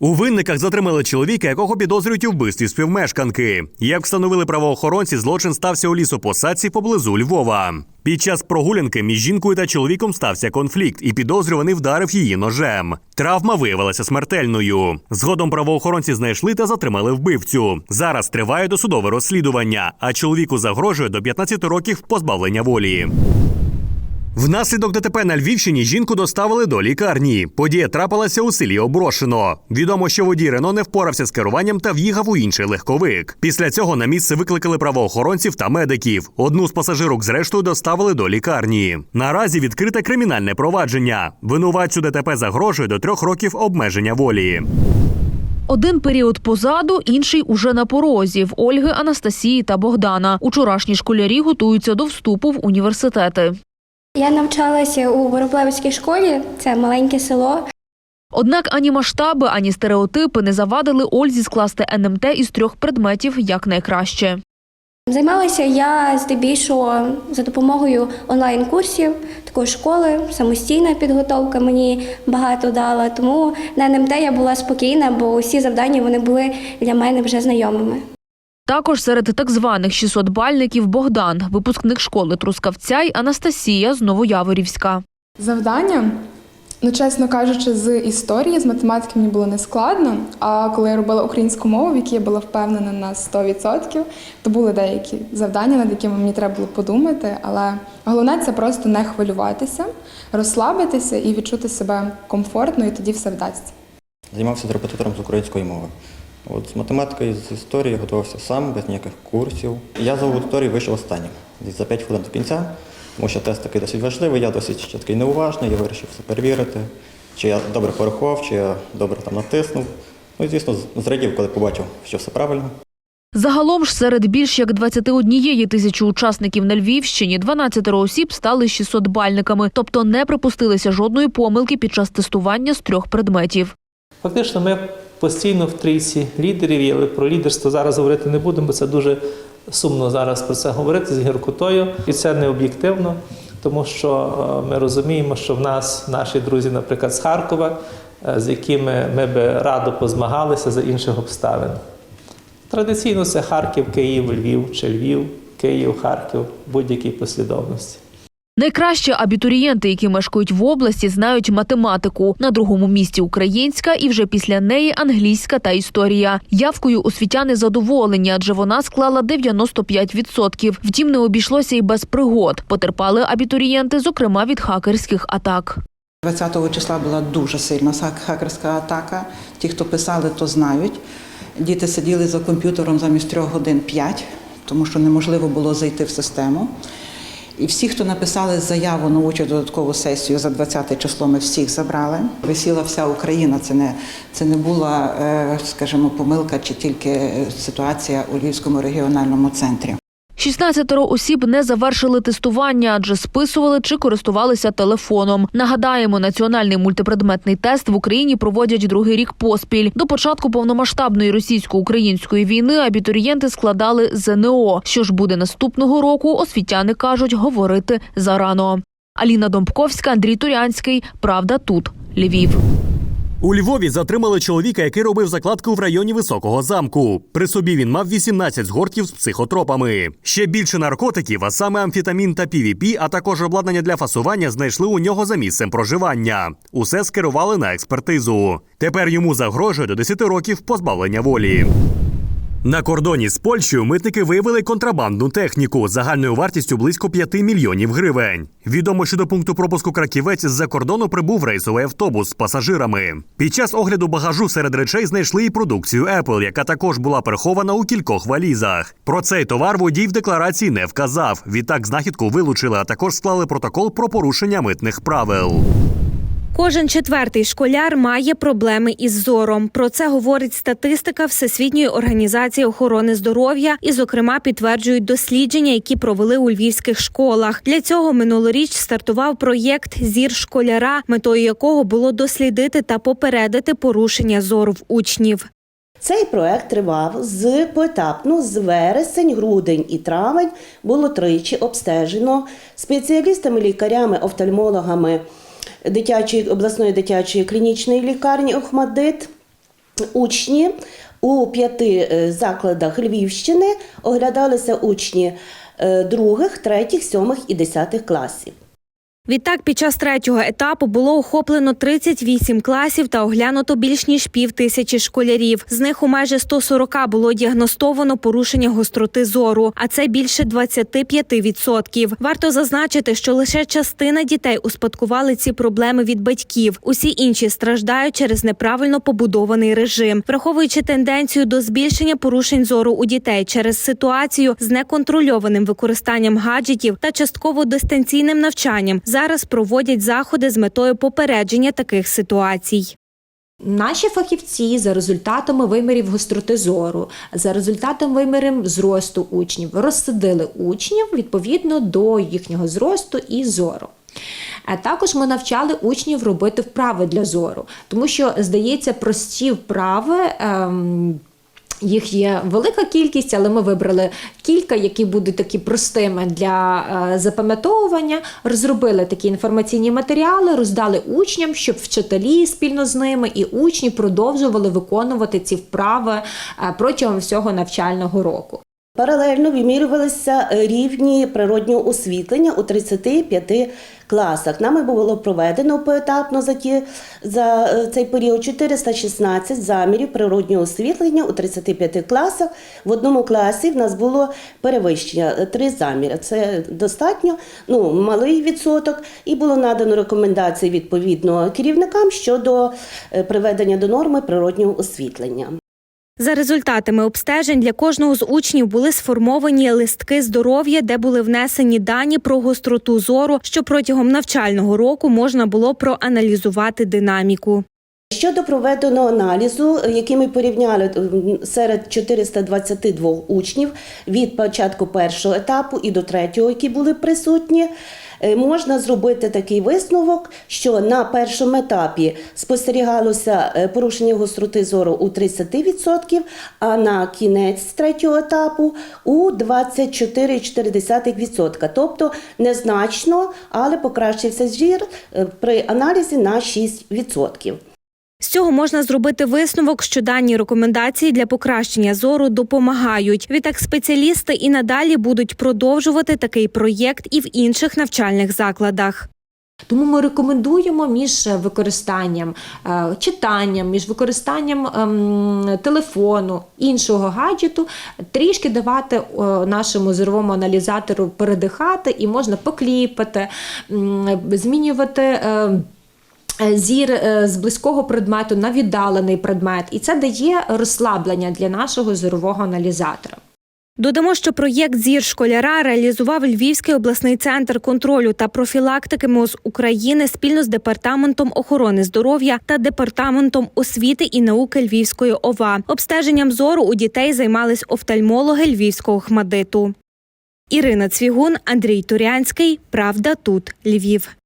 У винниках затримали чоловіка, якого підозрюють у вбивстві співмешканки. Як встановили правоохоронці, злочин стався у лісопосадці поблизу Львова. Під час прогулянки між жінкою та чоловіком стався конфлікт, і підозрюваний вдарив її ножем. Травма виявилася смертельною. Згодом правоохоронці знайшли та затримали вбивцю. Зараз триває досудове розслідування, а чоловіку загрожує до 15 років позбавлення волі. Внаслідок ДТП на Львівщині жінку доставили до лікарні. Подія трапилася у селі Оброшино. Відомо, що водій Рено не впорався з керуванням та в'їхав у інший легковик. Після цього на місце викликали правоохоронців та медиків. Одну з пасажирок, зрештою, доставили до лікарні. Наразі відкрите кримінальне провадження. Винуватцю ДТП загрожує до трьох років обмеження волі. Один період позаду, інший уже на порозі в Ольги, Анастасії та Богдана. Учорашні школярі готуються до вступу в університети. Я навчалася у Вороблевській школі, це маленьке село. Однак ані масштаби, ані стереотипи не завадили Ользі скласти НМТ із трьох предметів як найкраще. Займалася я здебільшого за допомогою онлайн-курсів, такої школи, самостійна підготовка мені багато дала. Тому на НМТ я була спокійна, бо усі завдання вони були для мене вже знайомими. Також серед так званих 600-бальників Богдан, випускник школи Трускавця й Анастасія з Новояворівська. Завдання, ну чесно кажучи, з історії, з математики мені було не складно. А коли я робила українську мову, в якій я була впевнена на 100%, то були деякі завдання, над якими мені треба було подумати. Але головне це просто не хвилюватися, розслабитися і відчути себе комфортно, і тоді все вдасться. Займався з репетитором з української мови. От з математикою, з історії готувався сам, без ніяких курсів. Я за аудиторію вийшов останнім, десь за 5 хвилин до кінця, тому що тест такий досить важливий, я досить ще такий неуважний, я вирішив все перевірити, чи я добре порахував, чи я добре там натиснув. Ну і звісно, зрадів, коли побачив, що все правильно. Загалом ж серед більш як 21 тисячі учасників на Львівщині 12 осіб стали 600-бальниками, тобто не припустилися жодної помилки під час тестування з трьох предметів. Фактично, ми постійно в трійці лідерів, але про лідерство зараз говорити не будемо, бо це дуже сумно зараз про це говорити з гіркотою. І це не об'єктивно, тому що е, ми розуміємо, що в нас наші друзі, наприклад, з Харкова, е, з якими ми би радо позмагалися за інших обставин. Традиційно це Харків, Київ, Львів чи Львів, Київ, Харків будь-якій послідовності. Найкраще абітурієнти, які мешкають в області, знають математику. На другому місці українська і вже після неї англійська та історія. Явкою освітяни задоволені, адже вона склала 95%. Втім, не обійшлося і без пригод. Потерпали абітурієнти, зокрема від хакерських атак. 20 числа була дуже сильна хакерська атака. Ті, хто писали, то знають. Діти сиділи за комп'ютером замість трьох годин п'ять, тому що неможливо було зайти в систему. І всі, хто написали заяву на участь додаткову сесію за 20 число, ми всіх забрали. Висіла вся Україна. Це не, це не була, е, скажімо, помилка чи тільки ситуація у Львівському регіональному центрі. 16 осіб не завершили тестування, адже списували чи користувалися телефоном. Нагадаємо, національний мультипредметний тест в Україні проводять другий рік поспіль. До початку повномасштабної російсько-української війни абітурієнти складали ЗНО. Що ж буде наступного року, освітяни кажуть, говорити зарано. Аліна Домбковська, Андрій Турянський. Правда, тут Львів. У Львові затримали чоловіка, який робив закладку в районі високого замку. При собі він мав 18 згортів з психотропами. Ще більше наркотиків, а саме амфітамін та півіпі, а також обладнання для фасування, знайшли у нього за місцем проживання. Усе скерували на експертизу. Тепер йому загрожує до 10 років позбавлення волі. На кордоні з Польщею митники виявили контрабандну техніку загальною вартістю близько 5 мільйонів гривень. Відомо, що до пункту пропуску краківець з-за кордону прибув рейсовий автобус з пасажирами. Під час огляду багажу серед речей знайшли і продукцію Apple, яка також була прихована у кількох валізах. Про цей товар водій в декларації не вказав. Відтак знахідку вилучили, а також склали протокол про порушення митних правил. Кожен четвертий школяр має проблеми із зором. Про це говорить статистика Всесвітньої організації охорони здоров'я, і, зокрема, підтверджують дослідження, які провели у львівських школах. Для цього минулоріч стартував проєкт Зір школяра, метою якого було дослідити та попередити порушення зору в учнів. Цей проект тривав з поетапно з вересень, грудень і травень було тричі обстежено спеціалістами, лікарями, офтальмологами дитячої обласної дитячої клінічної лікарні Охмадит. учні у п'яти е, закладах Львівщини оглядалися учні е, других, третіх, сьомих і десятих класів. Відтак, під час третього етапу було охоплено 38 класів та оглянуто більш ніж пів тисячі школярів. З них у майже 140 було діагностовано порушення гостроти зору, а це більше 25%. Варто зазначити, що лише частина дітей успадкували ці проблеми від батьків. Усі інші страждають через неправильно побудований режим, враховуючи тенденцію до збільшення порушень зору у дітей через ситуацію з неконтрольованим використанням гаджетів та частково дистанційним навчанням. Зараз проводять заходи з метою попередження таких ситуацій. Наші фахівці за результатами вимірів гостроти зору, за результатами вимірів зросту учнів розсадили учнів відповідно до їхнього зросту і зору. А також ми навчали учнів робити вправи для зору, тому що, здається, прості вправи. Ем, їх є велика кількість, але ми вибрали кілька, які будуть такі простими для е, запам'ятовування. Розробили такі інформаційні матеріали, роздали учням, щоб вчителі спільно з ними і учні продовжували виконувати ці вправи е, протягом всього навчального року. Паралельно вимірювалися е, рівні природнього освітлення у 35 класах. Нами було проведено поетапно за, ті, за е, цей період 416 замірів природнього освітлення у 35 класах. В одному класі в нас було перевищення е, три заміри. Це достатньо ну, малий відсоток, і було надано рекомендації відповідно керівникам щодо приведення до норми природнього освітлення. За результатами обстежень для кожного з учнів були сформовані листки здоров'я, де були внесені дані про гостроту зору, що протягом навчального року можна було проаналізувати динаміку. Щодо проведеного аналізу, який ми порівняли м, серед 422 учнів від початку першого етапу і до третього, які були присутні, е, можна зробити такий висновок, що на першому етапі спостерігалося е, порушення гостроти зору у 30%, а на кінець третього етапу у 24,4%. Тобто незначно, але покращився зір е, при аналізі на 6%. З цього можна зробити висновок, що дані рекомендації для покращення зору допомагають. Відтак спеціалісти і надалі будуть продовжувати такий проєкт і в інших навчальних закладах. Тому ми рекомендуємо між використанням е, читанням, між використанням ем, телефону, іншого гаджету, трішки давати е, нашому зоровому аналізатору передихати, і можна покліпати, змінювати. Е, Зір е, з близького предмету на віддалений предмет, і це дає розслаблення для нашого зорового аналізатора. Додамо, що проєкт Зір школяра реалізував Львівський обласний центр контролю та профілактики МОЗ України спільно з департаментом охорони здоров'я та департаментом освіти і науки Львівської ОВА. Обстеженням зору у дітей займались офтальмологи Львівського хмадиту. Ірина Цвігун, Андрій Турянський. Правда тут Львів.